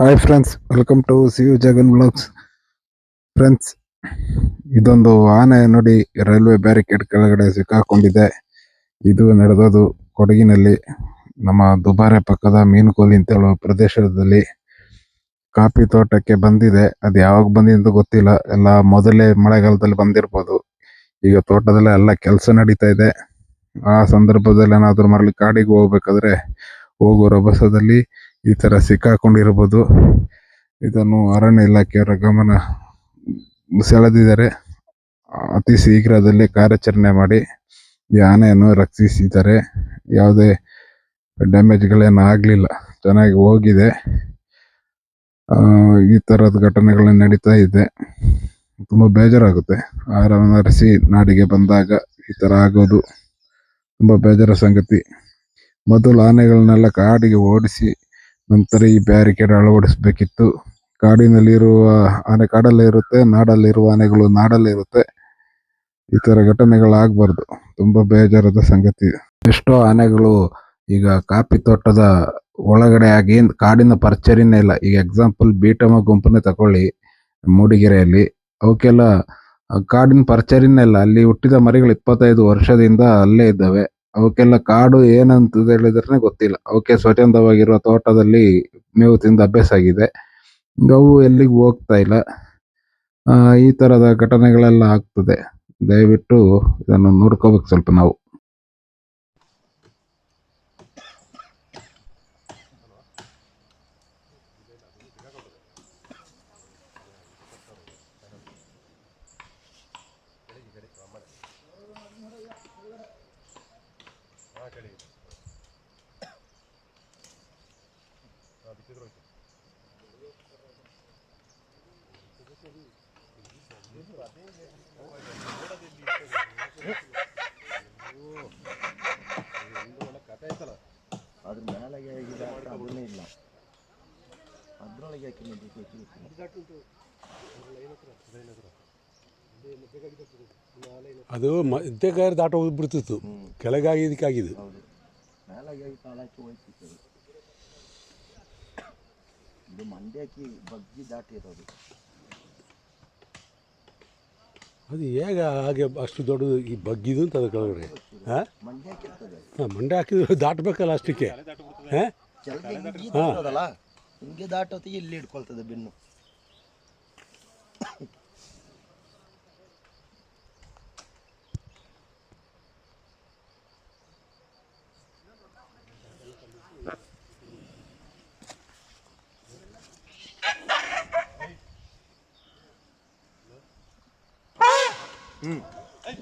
Hi friends welcome to C U Jagan blogs friends ಇದೊಂದು ಆನೆ ನೋಡಿ ರೈಲ್ವೆ ಬ್ಯಾರಿಕೇಡ್ ಕೆಳಗಡೆ ಸಿಕ್ಕಾಕೊಂಡಿದೆ. ಇದು ನಡೆದೋದು ಕೊಡಗಿನಲ್ಲಿ. ನಮ್ಮ ದುಬಾರೆ ಪಕ್ಕದ ಮೀನುಕೋಲಿ ಅಂತ ಹೇಳುವ ಪ್ರದೇಶದಲ್ಲಿ ಕಾಫಿ ತೋಟಕ್ಕೆ ಬಂದಿದೆ. ಅದು ಯಾವಾಗ ಬಂದಿದೆ ಅಂತ ಗೊತ್ತಿಲ್ಲ. ಎಲ್ಲ ಮೊದಲೇ ಮಳೆಗಾಲದಲ್ಲಿ ಬಂದಿರ್ಬೋದು. ಈಗ ತೋಟದಲ್ಲೇ ಎಲ್ಲ ಕೆಲಸ ನಡೀತಾ ಇದೆ. ಆ ಸಂದರ್ಭದಲ್ಲಿ ಏನಾದರೂ ಮರಳಿ ಕಾಡಿಗೆ ಹೋಗ್ಬೇಕಾದ್ರೆ ಹೋಗೋ ರಭಸದಲ್ಲಿ ಈ ತರ ಸಿಕ್ಕಾಕೊಂಡಿರಬಹುದು ಇದನ್ನು ಅರಣ್ಯ ಇಲಾಖೆಯವರ ಗಮನ ಸೆಳೆದಿದ್ದಾರೆ. ಅತಿ ಶೀಘ್ರದಲ್ಲಿ ಕಾರ್ಯಾಚರಣೆ ಮಾಡಿ ಈ ಆನೆಯನ್ನು ರಕ್ಷಿಸಿದ್ದಾರೆ. ಯಾವುದೇ ಡ್ಯಾಮೇಜ್ಗಳೇನು ಆಗಲಿಲ್ಲ. ಚೆನ್ನಾಗಿ ಹೋಗಿದೆ. ಈ ಥರದ ಘಟನೆಗಳು ನಡೀತಾ ಇದೆ. ತುಂಬ ಬೇಜಾರಾಗುತ್ತೆ. ಆರಸಿ ನಾಡಿಗೆ ಬಂದಾಗ ಈ ಥರ ಆಗೋದು ತುಂಬ ಬೇಜಾರ ಸಂಗತಿ. ಮೊದಲು ಆನೆಗಳನ್ನೆಲ್ಲ ಕಾಡಿಗೆ ಓಡಿಸಿ ನಂತರ ಈ ಬ್ಯಾರಿಕೇಡ್ ಅಳವಡಿಸಬೇಕಿತ್ತು. ಕಾಡಿನಲ್ಲಿರುವ ಆನೆ ಕಾಡಲ್ಲೇ ಇರುತ್ತೆ, ನಾಡಲ್ಲಿರುವ ಆನೆಗಳು ನಾಡಲ್ಲೇ ಇರುತ್ತೆ. ಈ ಥರ ಘಟನೆಗಳಾಗಬಾರ್ದು. ತುಂಬಾ ಬೇಜಾರದ ಸಂಗತಿ. ಎಷ್ಟೋ ಆನೆಗಳು ಈಗ ಕಾಫಿ ತೋಟದ ಒಳಗಡೆ ಆಗಿ ಕಾಡಿನ ಪರಿಚಯನೇ ಇಲ್ಲ. ಈಗ ಎಕ್ಸಾಂಪಲ್ ಬೀಟಮ ಗುಂಪನ್ನೇ ತಕೊಳ್ಳಿ, ಮೂಡಿಗೆರೆಯಲ್ಲಿ. ಅವಕ್ಕೆಲ್ಲ ಕಾಡಿನ ಪರಿಚಯನೇ ಇಲ್ಲ. ಅಲ್ಲಿ ಹುಟ್ಟಿದ ಮರಿಗಳು ಇಪ್ಪತ್ತೈದು ವರ್ಷದಿಂದ ಅಲ್ಲೇ ಇದ್ದಾವೆ. ಅವಕ್ಕೆಲ್ಲ ಕಾಡು ಏನಂತ ಹೇಳಿದ್ರೆ ಗೊತ್ತಿಲ್ಲ. ಅವಕ್ಕೆ ಸ್ವಚ್ಛಂದವಾಗಿರುವ ತೋಟದಲ್ಲಿ ಮೇವು ತಿಂದ ಅಭ್ಯಾಸ ಆಗಿದೆ. ಅವು ಎಲ್ಲಿಗೂ ಹೋಗ್ತಾ ಇಲ್ಲ. ಆ, ಈ ತರದ ಘಟನೆಗಳೆಲ್ಲ ಆಗ್ತದೆ. ದಯವಿಟ್ಟು ಇದನ್ನು ನೋಡ್ಕೋಬೇಕು ಸ್ವಲ್ಪ ನಾವು. ಅದ್ರ ಮೇಲೆಗೆ ಈಗ ಅದನ್ನೇ ಇಲ್ಲ ಅದ್ರೊಳಗೆ ಯಾಕೆ ನಿಂತಿತ್ತು? ಅದು ಮಧ್ಯಗಾರ ದಾಟ ಹೋಗ್ಬಿಡ್ತಿತ್ತು ಕೆಳಗಾಗಿ ಇದಕ್ಕಾಗಿದೆ. ಮೇಲೆಗೆ ಕಾಲಾಕಿ ಹೋಯ್ತಿತ್ತು ಅದು. ಇದು ಮಂಡ್ಯಕ್ಕೆ ಬಗ್ಗಿ ದಾಟಿರೋದು ಅದು ಹೇಗೆ ಹಾಗೆ ಅಷ್ಟು ದೊಡ್ಡದು ಈ ಬಗ್ಗಿದು ಅಂತ ಅದ್ರ ಕೆಳಗಡೆ? ಹಾಂ? ಮಂಡ್ಯ ಇರ್ತದೆ. ಹಾಂ ಮಂಡೆ ಹಾಕಿದ್ರೆ ದಾಟಬೇಕಲ್ಲ ಅಷ್ಟಕ್ಕೆ. ಹಾಂ? ಕೆಳಗೆ ಹಿಂಗೆ ದಾಟೋತಿ ಇಲ್ಲಿ ಹಿಡ್ಕೊಳ್ತದೆ ಬೆನ್ನು. 嗯。哎